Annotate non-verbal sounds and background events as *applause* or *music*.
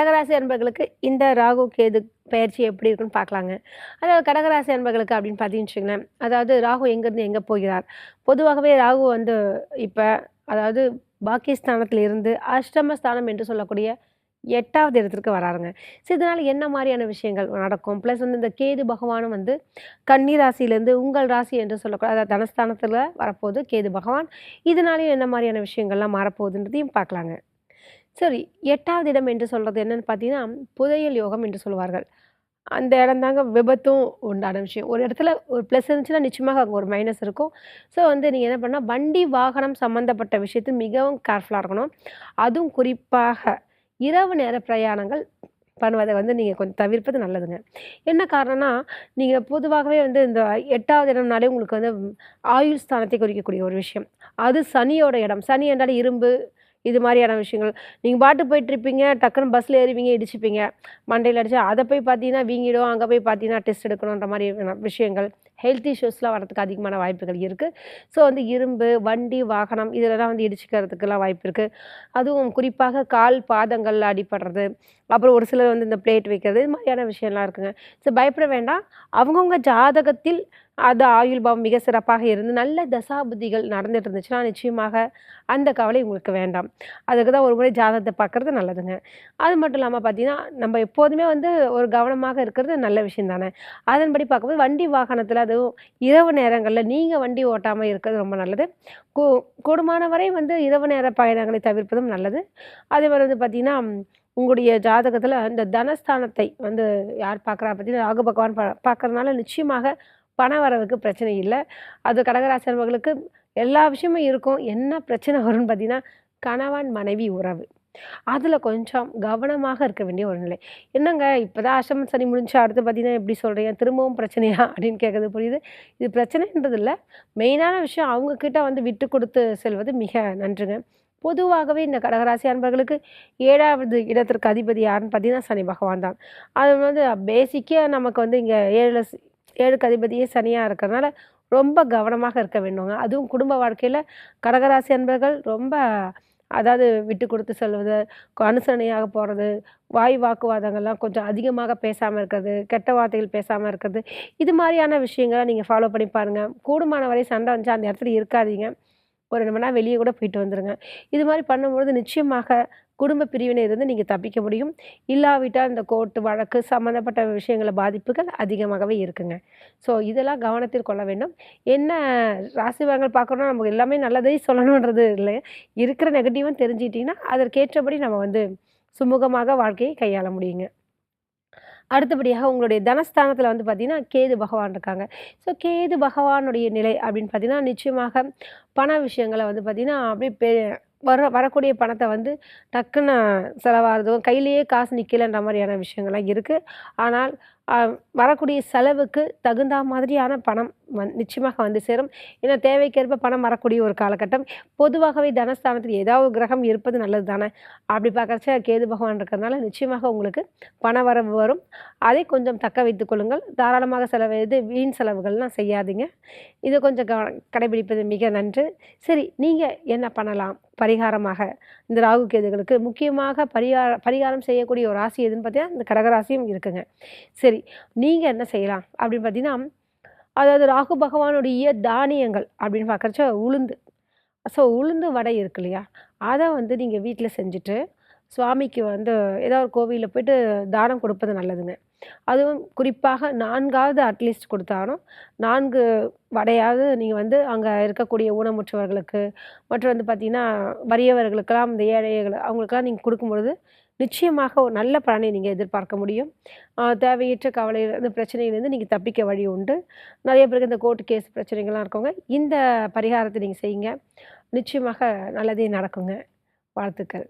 கடகராசி அன்பர்களுக்கு இந்த ராகு கேது பயிற்சி எப்படி இருக்குன்னு பார்க்கலாங்க. அதாவது கடகராசி அன்பர்களுக்கு அப்படின்னு பார்த்தீங்கன்னு வச்சுங்களேன் அதாவது ராகு எங்கேருந்து எங்கே போகிறார்? பொதுவாகவே ராகு வந்து இப்போ அதாவது பாகிஸ்தானத்தில் இருந்து அஷ்டமஸ்தானம் என்று சொல்லக்கூடிய எட்டாவது இடத்திற்கு வராருங்க. ஸோ இதனால் என்ன மாதிரியான விஷயங்கள் நடக்கும்? ப்ளஸ் வந்து இந்த கேது பகவானும் வந்து கன்னி ராசியிலேருந்து உங்கள் ராசி என்று சொல்லக்கூடாது அதாவது தனஸ்தானத்தில் வரப்போகுது கேது பகவான். இதனாலையும் என்ன மாதிரியான விஷயங்கள்லாம் மாறப்போகுதுன்றதையும் பார்க்கலாங்க. சரி எட்டாவது இடம் என்று சொல்கிறது என்னன்னு பார்த்தீங்கன்னா புதையல் யோகம் என்று சொல்லுவார்கள் அந்த இடம் தாங்க விபத்தும் உண்டான விஷயம். ஒரு இடத்துல ஒரு ப்ளஸ் இருந்துச்சுன்னா நிச்சயமாக அங்கே ஒரு மைனஸ் இருக்கும். ஸோ வந்து நீங்கள் என்ன பண்ணால் வண்டி வாகனம் சம்மந்தப்பட்ட விஷயத்தில் மிகவும் கேர்ஃபுல்லாக இருக்கணும். அதுவும் குறிப்பாக இரவு நேர பிரயாணங்கள் பண்ணுவதை வந்து நீங்கள் கொஞ்சம் தவிர்ப்பது நல்லதுங்க. என்ன காரணம்னா நீங்கள் பொதுவாகவே வந்து இந்த எட்டாவது இடம்னாலே உங்களுக்கு வந்து ஆயுள் ஸ்தானத்தை குறிக்கக்கூடிய ஒரு விஷயம். அது சனியோட இடம். சனி என்றால் இரும்பு இது மாதிரியான விஷயங்கள். நீங்கள் பாட்டு போயிட்டுருப்பீங்க டக்குன்னு பஸ்ஸில் ஏறுவீங்க இடிச்சுப்பீங்க. மண்டையில் அடிச்சு அதை போய் பார்த்தீங்கன்னா வீங்கிடும் அங்கே போய் பார்த்தீங்கன்னா டெஸ்ட் எடுக்கணுன்ற மாதிரி விஷயங்கள். ஹெல்த் இஷ்யூஸ்லாம் வரதுக்கு அதிகமான வாய்ப்புகள் இருக்குது ஸோ வந்து இரும்பு வண்டி வாகனம் இதெல்லாம் வந்து இடிச்சுக்கிறதுக்கெல்லாம் வாய்ப்பு இருக்குது அதுவும் குறிப்பாக கால் பாதங்களில் அடிபடுறது. அப்புறம் ஒரு சிலர் வந்து இந்த பிளேட் வைக்கிறது இது மாதிரியான விஷயம்லாம் இருக்குங்க. ஸோ பயப்பட வேண்டாம். அவங்கவுங்க ஜாதகத்தில் அது ஆயுள் பாவம் மிக சிறப்பாக இருந்து நல்ல தசாபுதிகள் நடந்துட்டு இருந்துச்சுன்னா நிச்சயமாக அந்த கவலை உங்களுக்கு வேண்டாம். அதுக்கு தான் ஒரு முறை ஜாதகத்தை பார்க்குறது நல்லதுங்க. அது மட்டும் இல்லாமல் பார்த்தீங்கன்னா நம்ம எப்போதுமே வந்து ஒரு கவனமாக இருக்கிறது நல்ல விஷயம் தானே அதன்படி பார்க்கும்போது வண்டி வாகனத்தில் அதுவும் இரவு நேரங்களில் நீங்கள் வண்டி ஓட்டாமல் இருக்கிறது ரொம்ப நல்லது. கூ கூடுமான வரை வந்து இரவு நேர பயணங்களை தவிர்ப்பதும் நல்லது. அதே மாதிரி வந்து பார்த்திங்கன்னா உங்களுடைய ஜாதகத்தில் இந்த தனஸ்தானத்தை வந்து யார் பார்க்குறா பார்த்தீங்கன்னா ராகு பகவான் பா பார்க்கறதுனால நிச்சயமாக பண வரவுக்கு பிரச்சனை இல்லை. அது கடகராசி அன்பர்களுக்கு எல்லா விஷயமும் இருக்கும். என்ன பிரச்சனை வரும்னு பார்த்தீங்கன்னா கணவன் மனைவி உறவு. அதில் கொஞ்சம் கவனமாக இருக்க வேண்டிய ஒரு நிலை. என்னங்க இப்போ தான் அஷ்டம சனி முடிஞ்சு அடுத்து பார்த்தீங்கன்னா எப்படி சொல்கிறீங்க திரும்பவும் பிரச்சனையா? *laughs* அப்படின்னு கேட்குறது புரியுது. இது பிரச்சனைன்றது இல்லை. மெயினான விஷயம் அவங்கக்கிட்ட வந்து விட்டு கொடுத்து செல்வது மிக நன்றுங்க. பொதுவாகவே இந்த கடகராசி அன்பர்களுக்கு ஏழாவது இடத்திற்கு அதிபதி யாருன்னு பார்த்தீங்கன்னா சனி பகவான் தான். அது வந்து பேசிக்காக நமக்கு வந்து இங்கே ஏழு ஏழுக்கு அதிபதியே சனியாக இருக்கிறதுனால ரொம்ப கவனமாக இருக்க வேண்டுங்க. அதுவும் குடும்ப வாழ்க்கையில் கடகராசி அன்பர்கள் ரொம்ப அதாவது விட்டு கொடுத்து செல்வது அனுசரணையாக போகிறது வாய் வாக்குவாதங்கள்லாம் கொஞ்சம் அதிகமாக பேசாமல் இருக்கிறது கெட்ட வார்த்தைகள் பேசாமல் இருக்கிறது. இது மாதிரியான விஷயங்களை நீங்கள் ஃபாலோ பண்ணி பாருங்கள் கூடுமான வரை சண்டை வந்துச்சு அந்த இடத்துல இருக்காதீங்க. ஒரு ரெண்டு மணி நேரம் வெளியே கூட போயிட்டு வந்துடுங்க இது மாதிரி பண்ணும்பொழுது நிச்சயமாக குடும்ப பிரிவினை இருந்து நீங்கள் தப்பிக்க முடியும். இல்லாவிட்டால் இந்த கோர்ட்டு வழக்கு சம்மந்தப்பட்ட விஷயங்களை பாதிப்புகள் அதிகமாகவே இருக்குங்க. ஸோ இதெல்லாம் கவனத்தில் கொள்ள வேண்டும். என்ன ராசி பலன்கள் பார்க்கணும்னா நமக்கு எல்லாமே நல்லதே சொல்லணுன்றது இல்லை இருக்கிற நெகட்டிவும் தெரிஞ்சிட்டிங்கன்னா அதற்கேற்றபடி நம்ம வந்து சுமூகமாக வாழ்க்கையை கையாள முடியுங்க. அடுத்தபடியாக உங்களுடைய தனஸ்தானத்தில் வந்து பார்த்திங்கன்னா கேது பகவான் இருக்காங்க. ஸோ கேது பகவானுடைய நிலை அப்படின்னு பார்த்தீங்கன்னா நிச்சயமாக பண விஷயங்களை வந்து பார்த்திங்கன்னா அப்படியே பெ வர வரக்கூடிய பணத்தை வந்து டக்குன்னு செலவாகிறதும் கையிலேயே காசு நிற்கலன்ற மாதிரியான விஷயங்கள்லாம் இருக்குது ஆனால் வரக்கூடிய செலவுக்கு தகுந்த மாதிரியான பணம் வந் நிச்சயமாக வந்து சேரும். ஏன்னா தேவைக்கேற்ப பணம் வரக்கூடிய ஒரு காலகட்டம். பொதுவாகவே தனஸ்தானத்தில் ஏதாவது கிரகம் இருப்பது நல்லது தானே அப்படி பார்க்குறச்ச கேது பகவான் இருக்கிறதுனால நிச்சயமாக உங்களுக்கு பண வரவு வரும். அதை கொஞ்சம் தக்க வைத்துக் கொள்ளுங்கள். தாராளமாக செலவு இது வீண் செலவுகள்லாம் செய்யாதீங்க. இதை கொஞ்சம் க கடைபிடிப்பது மிக நன்று. சரி நீங்கள் என்ன பண்ணலாம்? பரிகாரமாக. இந்த ராகு கேதுகளுக்கு முக்கியமாக பரிகார பரிகாரம் செய்யக்கூடிய ஒரு ராசி எதுன்னு பார்த்தீங்கன்னா இந்த கடகராசியும் இருக்குங்க. சரி நீங்கள் என்ன செய்யலாம்? அப்படின்னு பார்த்தீங்கன்னா அதாவது ராகு பகவானுடைய தானியங்கள் அப்படின்னு பார்க்குறச்ச உளுந்து. ஸோ உளுந்து வடை இருக்கு இல்லையா? அதை வந்து நீங்கள் வீட்டில் செஞ்சுட்டு சுவாமிக்கு வந்து ஏதோ ஒரு கோவிலில் போயிட்டு தானம் கொடுப்பது நல்லதுங்க. அதுவும் குறிப்பாக நான்காவது அட்லீஸ்ட் கொடுத்தாலும் நான்கு வடையாவது நீங்கள் வந்து அங்கே இருக்கக்கூடிய ஊனமுற்றவர்களுக்கு மற்றும் வந்து பார்த்திங்கன்னா வறியவர்களுக்கெல்லாம் இந்த ஏழைகள் அவங்களுக்கெல்லாம் நீங்கள் கொடுக்கும்பொழுது நிச்சயமாக ஒரு நல்ல பலனை நீங்கள் எதிர்பார்க்க முடியும். தேவையற்ற கவலையில் இந்த பிரச்சனையிலேருந்து நீங்கள் தப்பிக்க வழி உண்டு. நிறைய பேருக்கு இந்த கோர்ட்டு கேஸ் பிரச்சனைகள்லாம் இருக்கவங்க இந்த பரிகாரத்தை நீங்கள் செய்யுங்க. நிச்சயமாக நல்லதே நடக்குங்க. வாழ்த்துக்கள்.